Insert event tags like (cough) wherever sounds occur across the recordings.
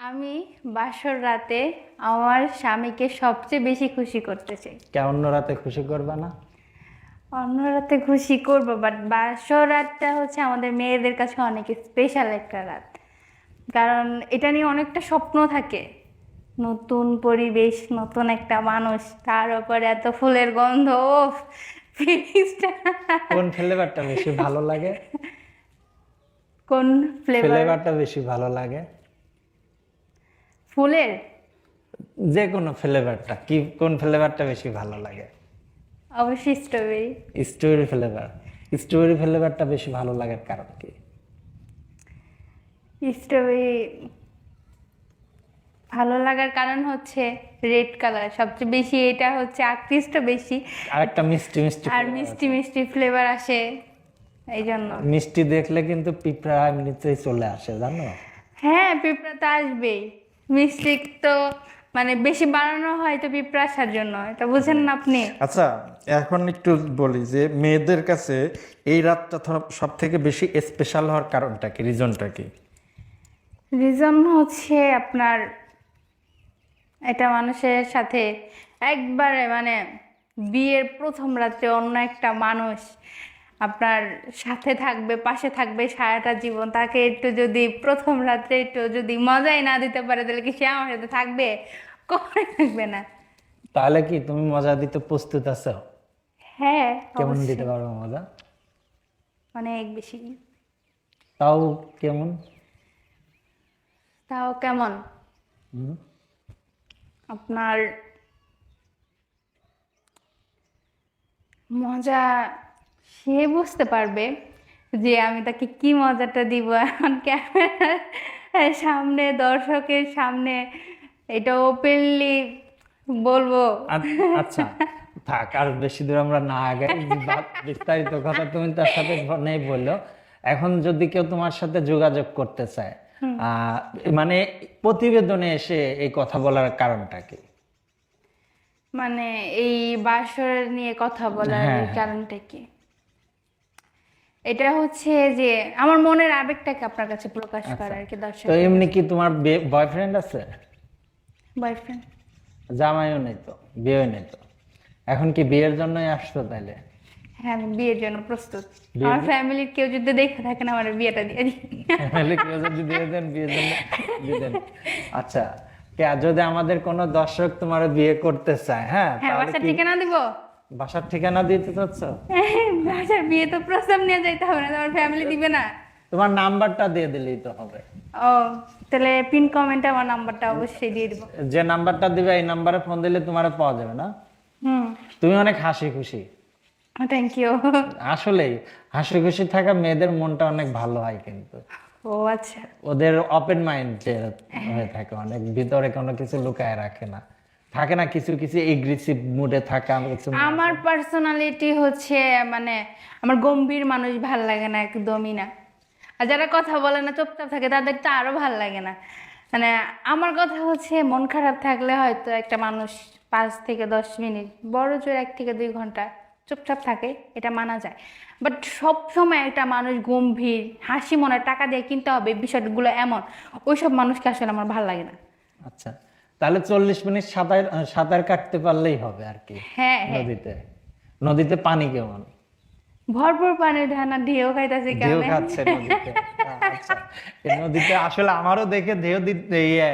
আমি বাসর রাতে আমার স্বামীকে সবচেয়ে বেশি খুশি করতে চাই। কে অন্য রাতে খুশি করবে না? অন্য রাতে খুশি করব বাট বাসর রাতটা হচ্ছে আমাদের মেয়েদের কাছে অনেক স্পেশাল একটা রাত। কারণ এটা নিয়ে অনেকটা স্বপ্ন থাকে। নতুন পরিবেশ নতুন একটা মানুষ তার উপরে এত ফুলের গন্ধ ফিলিংসটা। কোন ফ্লেভারটা বেশি ভালো লাগে? কোন ফ্লেভার ফ্লেভারটা বেশি ভালো লাগে? ফুলের? যে কোনো ফ্লেভারটা কি কোন ফ্লেভারটা বেশি ভালো লাগে? অবশ্যই স্ট্রবেরি স্ট্রবেরি ফ্লেভার স্ট্রবেরি ফ্লেভারটা বেশি ভালো লাগার কারণ কি? স্ট্রবেরি ভালো লাগার কারণ হচ্ছে রেড কালার সবচেয়ে বেশি এটা হচ্ছে আকৃষ্ট বেশি। আর একটা মিষ্টি মিষ্টি আর মিষ্টি মিষ্টি ফ্লেভার আসে এই জন্য মিষ্টি দেখলে কিন্তু পিঁপড়া এমনিতেই চলে আসে জানো? হ্যাঁ পিঁপড়া তো আসবেই। মিষ্টি তো মানে বেশি বানানো হয় তো পিঁপড়া জন্য এটা বুঝেন না আপনি? আচ্ছা এখন একটু বলি যে মেয়েদের কাছে এই রাতটা সব থেকে বেশি স্পেশাল হওয়ার কারণটা কি রিজনটা কি? রিজন হচ্ছে আপনার এটা মানুষের সাথে একবারে মানে বিয়ের প্রথম রাত্রে অন্য একটা মানুষ আপনার সাথে থাকবে পাশে থাকবে সারাটা জীবন। তাকে একটু যদি প্রথম রাত্রে একটু যদি মজাই না দিতে পারে তাহলে কি সে আমার সাথে থাকবে? কখনোই থাকবে না। তাহলে কি তুমি মজা দিতে প্রস্তুত আছো? হ্যাঁ কেমন দিতে পারবে মজা? অনেক বেশি। তাও কেমন? তাও কেমন? আপনার মজা সে বুঝতে পারবে যে আমি তাকে কি মজাটা দিব এখন ক্যামেরার সামনে দর্শকের সামনে। এটা ওপেনলি বলব। আচ্ছা থাক আর বেশি দূর আমরা না আগে বিস্তারিত কথা তুমি তার সাথে নেই বলল। এখন যদি কেউ তোমার সাথে যোগাযোগ করতে চায় আহ, মানে প্রতিবেদনে এসে এই কথা বলার কারণটা কি? মানে এই বাসর নিয়ে কথা বলার হ্যাঁ, কারণটা কি? এটা হচ্ছে যে আমার মনের আবেগটাকে আপনার কাছে প্রকাশ করা আর কি দর্শক তো এমনি কি তোমার বয়ফ্রেন্ড আছে? বয়ফ্রেন্ড জামাইও নেই তো বিয়েও নেই তো। এখন কি বিয়ের জন্যই আসছো তাইলে? হ্যাঁ আমি বিয়ের জন্য প্রস্তুত। আমার ফ্যামিলির কেউ যদি দেখে থাকেন আমার বিয়েটা দিয়ে দিই তাহলে কেউ যদি দিয়ে দেন বিয়ের জন্য দিয়ে দেন। আচ্ছা যদি আমাদের কোনো দর্শক তোমার বিয়ে করতে চায় হ্যাঁ হ্যাঁ তাহলে কি ঠিকানা দিব? বাসার ঠিকানা দিতে চাচ্ছ? (laughs) বাসার বিয়ে তো প্রস্তাব নিয়ে যাইতে হবে না আমার ফ্যামিলি দিবে না। তোমার নাম্বারটা দিয়ে দিলেই তো হবে। ও তাহলে পিন কমেন্টে আমার নাম্বারটা অবশ্যই দিয়ে দিব। যে নাম্বারটা দিবে এই নাম্বারে ফোন দিলে তোমার পাওয়া যাবে না? হুম। তুমি অনেক হাসি খুশি থ্যাংক ইউ আসলেই হাসি খুশি থাকা মেয়েদের মনটা অনেক ভালো হয় কিন্তু। ও আচ্ছা। ওদের ওপেন মাইন্ড হয়ে থাকে অনেক ভিতরে কোনো কিছু লুকায় রাখে না। থাকে না কিছু কিছু এগ্রেসিভ মুডে থাকা আমার পার্সোনালিটি হচ্ছে মানে আমার গম্ভীর মানুষ ভালো লাগে না একদমই না। আর যারা কথা বলে না চুপচাপ থাকে তাদের তো আরও ভালো লাগে না। মানে আমার কথা হচ্ছে মন খারাপ থাকলে হয়তো একটা মানুষ পাঁচ থেকে দশ মিনিট বড় জোর এক থেকে দুই ঘণ্টা চুপচাপ থাকে এটা মানা যায়। বাট সব সময় একটা মানুষ গম্ভীর হাসি মনে টাকা দিয়ে কিনতে হবে বিষয়গুলো এমন ওইসব মানুষকে আসলে আমার ভালো লাগে না। আচ্ছা। তাহলে চল্লিশ মিনিট সাঁতার সাঁতার কাটতে পারলেই হবে আর কি। হ্যাঁ হ্যাঁ। নদীতে। নদীতে পানি কেমন? ভরপুর পানি ঢানা ঢেউ খাইতেছে ঢেউ খাচ্ছে নদীতে। আচ্ছা। নদীতে আসলে আমারও দেখে ঢেউ দিতে ইয়ে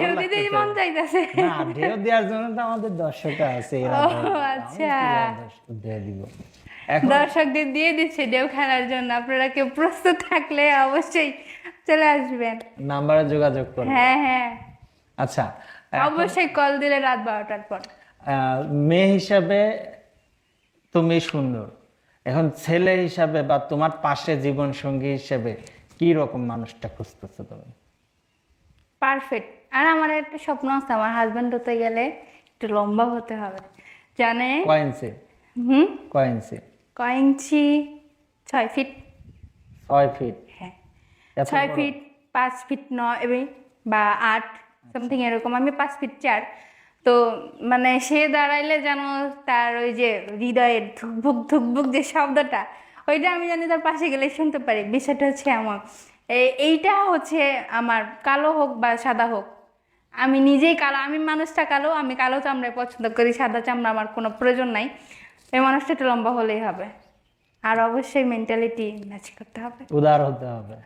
ঢেউ দিতেই মন চাইতেছে। না ঢেউ দেওয়ার জন্য তো আমাদের দর্শক। আছে আচ্ছা। দিয়ে দিব? দর্শকদের দিয়ে দিচ্ছে ঢেউ খেলার জন্য। আপনারা কেউ প্রস্তুত থাকলে অবশ্যই চলে আসবেন। নাম্বারে যোগাযোগ করবে হ্যাঁ হ্যাঁ। আচ্ছা অবশ্যই কল দিলে রাত বারোটার পর। মেয়ে হিসাবে তুমি সুন্দর। এখন ছেলে হিসাবে বা তোমার পাশে জীবন সঙ্গী হিসেবে কি রকম মানুষটা খুঁজতেছো তুমি? পারফেক্ট। আর আমার একটা স্বপ্ন আছে আমার হাজবেন্ড হতে গেলে একটু লম্বা হতে হবে। জানে? কয় ইঞ্চি হুম? কয় ইঞ্চি কয় ইঞ্চি ছয় ফিট ছয় ফিট হ্যাঁ। ছয় ফিট পাঁচ ফিট নয় এবং বা আট সামথিং এরকম। আমি পাঁচ ফিট চার। তো মানে সে দাঁড়াইলে যেন তার ওই যে হৃদয়ের ধুকভুক ধুকভুক যে শব্দটা ওইটা আমি জানি তার পাশে গেলে শুনতে পারি। বিষয়টা হচ্ছে এমন। এইটা হচ্ছে আমার কালো হোক বা সাদা হোক। আমি নিজেই কালো আমি মানুষটা কালো আমি কালো চামড়ায় পছন্দ করি সাদা চামড়া আমার কোনো প্রয়োজন নাই। এই মানুষটা একটু লম্বা হলেই হবে। আর অবশ্যই মেন্টালিটি ম্যাচ করতে হবে। উদার হতে হবে।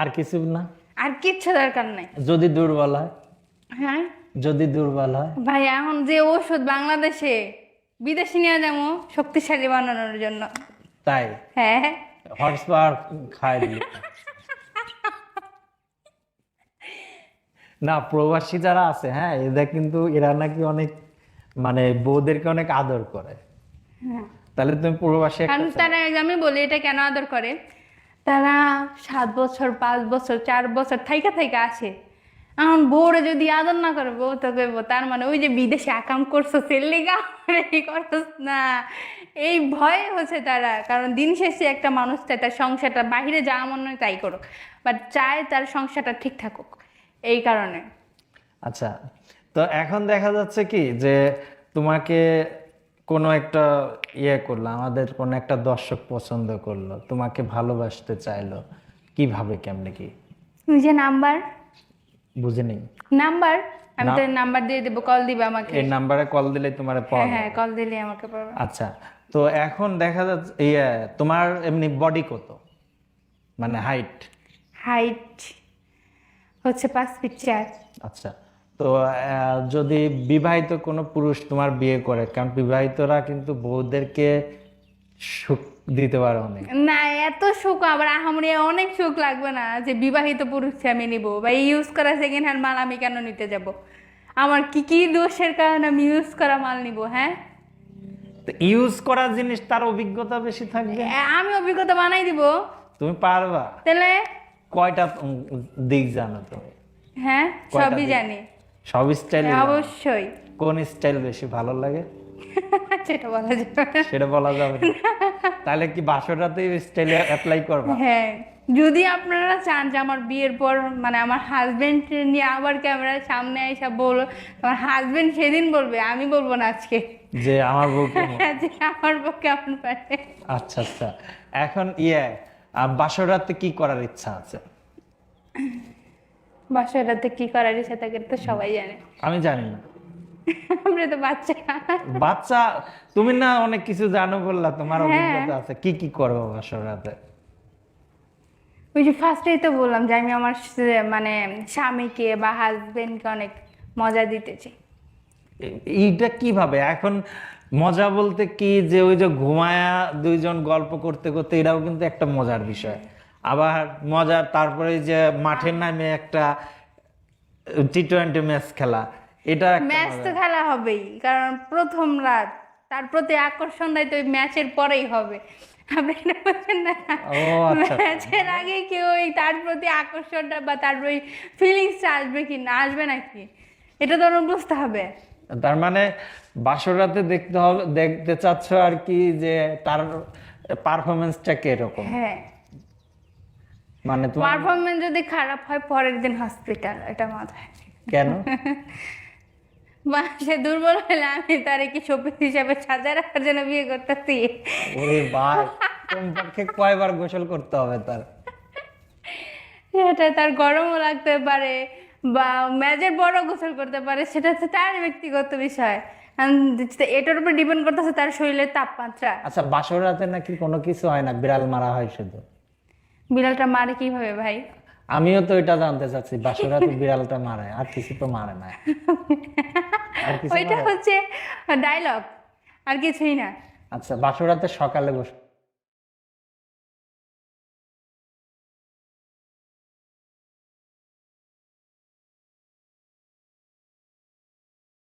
আর কিছু না। আর কিচ্ছু দরকার নাই। যদি দুর্বল হয়। হ্যাঁ? যদি দুর্বল হয়? ভাই এখন যে ওষুধ বাংলাদেশে বিদেশি নিয়ে যাব শক্তিশালী বানানোর জন্য। তাই? হ্যাঁ। হর্স পাওয়ার দিল না প্রবাসী যারা আছে হ্যাঁ এদের কিন্তু এরা নাকি অনেক মানে বউদেরকে অনেক আদর করে। হ্যাঁ। তাহলে তুমি প্রবাসী তারা আমি বলি এটা কেন আদর করে? তারা সাত বছর পাঁচ বছর চার বছর থাইকা থাইকা আসে। এখন বউরে যদি আদর না করে বউ তো কইব তার মানে ওই যে বিদেশে আকাম করছ সেল্লিগা এই করছস না। এই ভয়ে হচ্ছে তারা কারণ দিন শেষে একটা মানুষ চায় তার সংসারটা বাইরে যাওয়া মনে হয় তাই করুক বাট চায় তার সংসারটা ঠিক থাকুক এই কারণে। আচ্ছা তো এখন দেখা যাচ্ছে কি যে তোমাকে কোনো একটা ইয়ে করল আমাদের কোনো একটা দর্শক পছন্দ করল তোমাকে ভালোবাসতে চাইলো কীভাবে কেমনে কি? যে নাম্বার। বুঝে নেই। নাম্বার? আমি তো নাম্বার দিয়ে দেবো কল দিবে আমাকে। এই নাম্বারে কল দিলে তোমার পাওয়া হ্যাঁ হ্যাঁ কল দিলে আমাকে পাবে আচ্ছা তো এখন দেখা যাচ্ছে ইয়ে তোমার এমনি বডি কত? মানে হাইট হাইট হচ্ছে পাঁচ ফিট চার। আচ্ছা তো যদি বিবাহিত কোনো পুরুষ তোমার বিয়ে করে কারণ বিবাহিতরা কিন্তু বউদেরকে সুখ দিতে পারে অনেক না এত সুখ আবার আহামরি অনেক সুখ লাগবে না যে বিবাহিত পুরুষকে আমি নিব বা ইউজ করা সেকেন্ড হ্যান্ড মাল আমি কেন নিতে যাব? আমার কি কি দোষের কারণে আমি ইউজ করা মাল নিব হ্যাঁ? ইউজ করা জিনিস তার অভিজ্ঞতা বেশি থাকবে? আমি অভিজ্ঞতা বানাই দিব। তুমি পারবা। তাহলে? কয়টা দিক জানো তুমি হ্যাঁ সবই জানি। সব স্টাইল অবশ্যই। কোন স্টাইল বেশি ভালো লাগে? (laughs) সেটা বলা যাবে সেটা বলা যাবে তাহলে কি বাসরাতেই স্টাইল অ্যাপ্লাই করবা? হ্যাঁ যদি আপনারা চান যে আমার বিয়ের পর মানে আমার হাজবেন্ড নিয়ে আবার ক্যামেরার সামনে এসে বলব আমার হাজবেন্ড সেদিন বলবে আমি বলব না আজকে। যে আমার বউ (laughs) যে আমার বউ কেমন পারে আচ্ছা আচ্ছা। এখন ইয়ে বাসরাতে কি করার ইচ্ছা আছে? বাসায় রাতে কি করার ইচ্ছা থাকে তো সবাই জানে। আমি জানি না। (laughs) আমরা তো বাচ্চা। বাচ্চা তুমি না অনেক কিছু জানো বললা তোমার হ্যাঁ। অভিজ্ঞতা আছে। কি কি করব বাসরাতে ওই যে ফার্স্টেই তো বললাম যে আমি আমার মানে স্বামীকে বা হাজবেন্ডকে অনেক মজা দিতে চাই এইটা কীভাবে? এখন মজা বলতে কি যে ওই যে ঘুমায়া দুইজন গল্প করতে করতে এটাও কিন্তু একটা মজার বিষয়। আবার মজার তারপরে যে মাঠে নামে একটা টি টোয়েন্টি ম্যাচ খেলা। এটা ম্যাচ তো খেলা হবেই কারণ প্রথম রাত তার প্রতি আকর্ষণটাই তো ম্যাচের পরেই হবে। আপনি এটা বলছেন না? ও আচ্ছা ম্যাচের আগে কেউ ওই তার প্রতি আকর্ষণটা বা তার ওই ফিলিংসটা আসবে কি না আসবে নাকি? এটা তো বুঝতে হবে। তার মানে বাসরাতে দেখতে হবে দেখতে চাচ্ছ আর কি যে তার পারফরমেন্সটা কীরকম? হ্যাঁ। মানে তোমার পারফরমেন্স যদি খারাপ হয় পরের দিন হসপিটাল এটা মাথায়। কেন? (laughs) বা সে দুর্বল হলে আমি তার কি শোপিস হিসাবে সাজা রাখার জন্য বিয়ে করতেছি। ওরে ভাই কমপক্ষে কয়বার গোসল করতে হবে তার? সেটা তার গরমও লাগতে পারে বা ম্যাচের বড় গোসল করতে পারে সেটা হচ্ছে তার ব্যক্তিগত বিষয়। এটার উপর ডিপেন্ড করতেছে তার শরীরের তাপমাত্রা। আচ্ছা বাসরাতে নাকি কোনো কিছু হয় না? বিড়াল মারা হয় শুধু। বিড়ালটা মারে কীভাবে ভাই? আমিও তো এটা জানতে চাচ্ছি বাসরাতে বিড়ালটা মারে আর কিছু তো মারে না। ওইটা হচ্ছে ডায়লগ আর কিছুই না। আচ্ছা বাসরাতে সকালে গোসল